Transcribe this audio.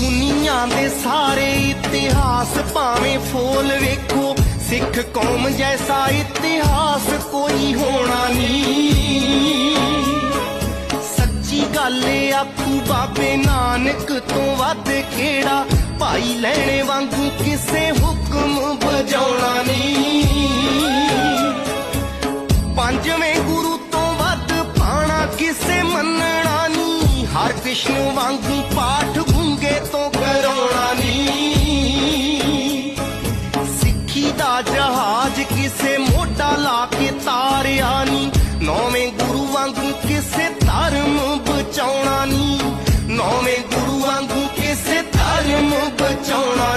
ਗੁਰਾਂ ਦੇ ਸਾਰੇ ਇਤਿਹਾਸ ਭਾਵੇਂ ਫੋਲ ਵੇਖੋ, ਸਿੱਖ ਕੌਮ ਜੈਸਾ ਇਤਿਹਾਸ ਕੋਈ ਹੋਣਾ ਨਹੀਂ। ਸੱਚੀ ਗੱਲ ਏ ਆਖੂ ਬਾਬੇ ਨਾਨਕ ਤੋਂ ਵੱਧ ਕਿਹੜਾ? ਭਾਈ ਲੈਣੇ ਵਾਂਗੂ ਕਿਸੇ ਹੁਕਮ ਬਜਾਉਣਾ ਨਹੀਂ। ਪੰਜਵੇਂ ਗੁਰੂ ਤੋਂ ਵੱਧ ਪਾਣਾ ਕਿਸੇ ਮੰਨਣਾ ਨਹੀਂ। ਹਰ ਕ੍ਰਿਸ਼ਨ ਵਾਂਗੂ ਪਾਠ ਜਹਾਜ਼ ਕਿਸੇ ਮੋਢਾ ਲਾ ਕੇ ਤਾਰਿਆ ਨਹੀਂ ਨੌਵੇਂ ਗੁਰੂ ਵਾਂਗੂ ਕਿਸੇ ਧਰਮ ਬਚਾਉਣਾ ਨਹੀਂ ਨੌਵੇਂ ਗੁਰੂ ਵਾਂਗੂ ਕਿਸੇ ਧਰਮ ਬਚਾਉਣਾ